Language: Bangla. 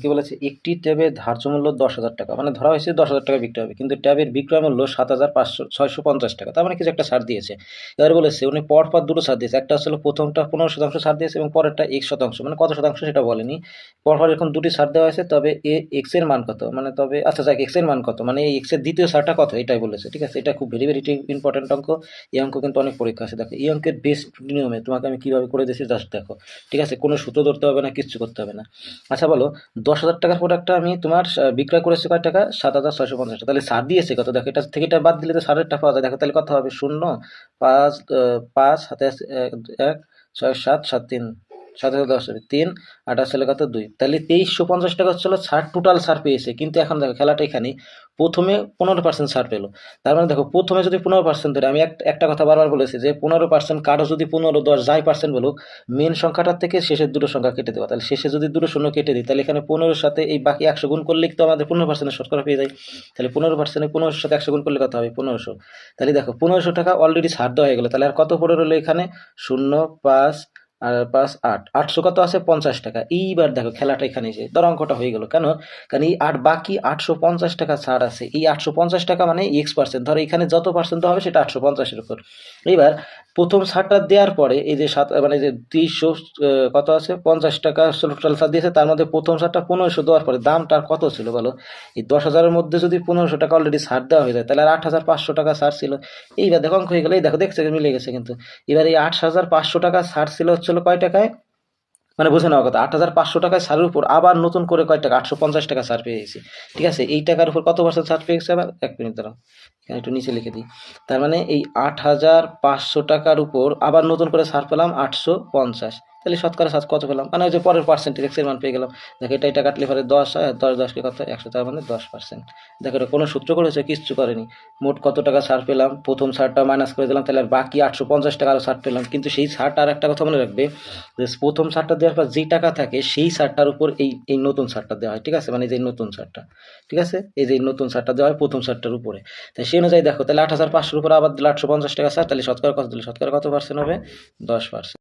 কি বলেছে, একটি ট্যাবের ধার্য মূল্য দশ হাজার টাকা। মানে ধরা হয়েছে দশ হাজার টাকা বিক্রি হবে, কিন্তু ট্যাবের বিক্রয় মূল্য সাত হাজার পাঁচশো, ছয়শো পঞ্চাশ টাকা। তার মানে কিছু একটা ছাড় দিয়েছে। এবার বলেছে, উনি পর পর দুটো ছাড় দিয়েছে। একটা আসলে প্রথমটা পনেরো শতাংশ ছাড় দিয়েছে এবং পরেরটা এক শতাংশ। মানে কত শতাংশ সেটা বলেনি। পর পর এরকম দুটি ছাড় দেওয়া হয়েছে, তবে এ এক্সের মান কত? মানে তবে আচ্ছা যাক এক্সের মান কত? মানে এই এক্সের দ্বিতীয় ছাড়টা কত? এটাই বলেছে, ঠিক আছে? এটা খুব ভেরি ভেরি ইম্পর্টেন্ট অঙ্ক। এই অঙ্ক কিন্তু অনেক পরীক্ষা আছে। দেখো, এই অঙ্কের বেস্ট নিয়মে তোমাকে আমি কীভাবে করে দিয়েছি জাস্ট দেখো, ঠিক আছে? কোনো সূত্র ধরতে হবে না, কিচ্ছু করতে হবে না। আচ্ছা বলো দশ হাজার টাকার প্রোডাক্টটা আমি তোমার বিক্রয় করেছি কয় টাকা? সাত হাজার ছয়শো পঞ্চাশ টাকা। তাহলে সার দিয়েছে কত? দেখো এটা থেকে এটা বাদ দিলে তো সারেরটা পাওয়া যায়। দেখো তাহলে কথা হবে শূন্য পাঁচ পাঁচ হাতে এক, ছয় সাত সাত তিন। সাত হাজার দশ হবে তিন আট আসলে কত? দুই। তাহলে তেইশশো পঞ্চাশ টাকা হচ্ছিল ছাড় টোটাল ছাড় পেয়েছে। কিন্তু এখন দেখো খেলাটা এখানে প্রথমে পনেরো পার্সেন্ট ছাড় পেল। তার মানে দেখো প্রথমে যদি পনেরো পার্সেন্ট ধরে, আমি একটা কথা বারবার বলেছি যে পনেরো পার্সেন্ট কারও যদি পনেরো দশ যাই পার্সেন্ট বলুক মেন সংখ্যাটার থেকে শেষের দুটো সংখ্যা কেটে দেওয়া তাহলে শেষে যদি দুটো শূন্য কেটে দিই, তাহলে এখানে পনেরোর সাথে এই বাকি একশো গুণ করলে তো আমাদের পনেরো পার্সেন্টের শতকরা পেয়ে যায় তাহলে পনেরো পার্সেন্টে পনেরোশোর সাথে একশো গুণ করলে কত হবে? পনেরোশো। তাহলে দেখো পনেরোশো টাকা অলরেডি ছাড় দেওয়া হয়ে গেলো। তাহলে আর কত পড়ে রইল এখানে? শূন্য, পাঁচ আর পাঁচ আট। আটশো কত আছে? পঞ্চাশ টাকা। এইবার দেখো খেলাটা এখানে যে ধর অঙ্কটা হয়ে গেল। কেন? কারণ এই আট বাকি আটশো পঞ্চাশ টাকা ছাড় আছে। এই আটশো পঞ্চাশ টাকা মানে এক্স পার্সেন্ট ধরো এখানে যত পার্সেন্ট হবে সেটা আটশো পঞ্চাশের উপর। এবার প্রথম ছাড়টা দেওয়ার পরে এই যে সাত মানে যে তিনশো কত আছে? পঞ্চাশ টাকা টোটাল ছাড় দিয়েছে। তার মধ্যে প্রথম ছাড়টা পনেরোশো দেওয়ার পরে দামটা কত ছিল বলো? এই দশ হাজারের মধ্যে যদি পনেরোশো টাকা অলরেডি ছাড় দেওয়া হয়ে যায়, তাহলে আর আট হাজার পাঁচশো টাকা ছাড় ছিল। এইবার দেখো অঙ্ক হয়ে গেলো। এই দেখো, দেখছে মিলে গেছে কিন্তু। এবার এই আট হাজার পাঁচশো টাকা ছাড় ছিল হচ্ছিল কয় টাকায়? মানে বুঝে নেওয়া কথা, আট হাজার পাঁচশো টাকায় সারের উপর আবার নতুন করে কয় টাকা, আটশো পঞ্চাশ টাকা সার পেয়ে গেছি। ঠিক আছে, এই টাকার উপর কত পার্সেন্ট সার পেয়ে গেছে আবার? এক মিনিট দাঁড়াও। একটু নিচে লিখে দিই। তার মানে এই আট হাজার পাঁচশো টাকার উপর আবার নতুন করে ছাড় পেলাম আটশো পঞ্চাশ। তাহলে শতকরা সাত কত পেলাম? মানে ওই যে পরের পার্সেন্টেজ এক্সের মান পেয়ে গেলাম। দেখো, এটা এটা কাটলে পরে দশ দশ দশকে কত একশো, তার মানে দশ পার্সেন্ট দেখো, এটা কোনো সূত্র করেছে? কিচ্ছু করেনি। মোট কত টাকা ছাড় পেলাম? প্রথম সারটা মাইনাস করে দিলাম, তাহলে আর বাকি আটশো পঞ্চাশ টাকা আরও সার পেলাম। কিন্তু সেই সারটা আর একটা কথা মনে রাখবে, যে প্রথম সারটা দেওয়ার পর যেই টাকা থাকে, সেই সারটার উপর এই এই নতুন সারটা দেওয়া হয়, ঠিক আছে? মানে যে নতুন সারটা ঠিক আছে? এই যে নতুন সারটা দেওয়া হয় প্রথম সারটার উপরে। তাই সেই অনুযায়ী দেখো, তাহলে আট হাজার পাঁচশোর উপর আবার আটশো পঞ্চাশ টাকা স্যার তাহলে শতকরা কত দিলে? শতকরা কত পার্সেন্ট হবে? দশ পার্সেন্ট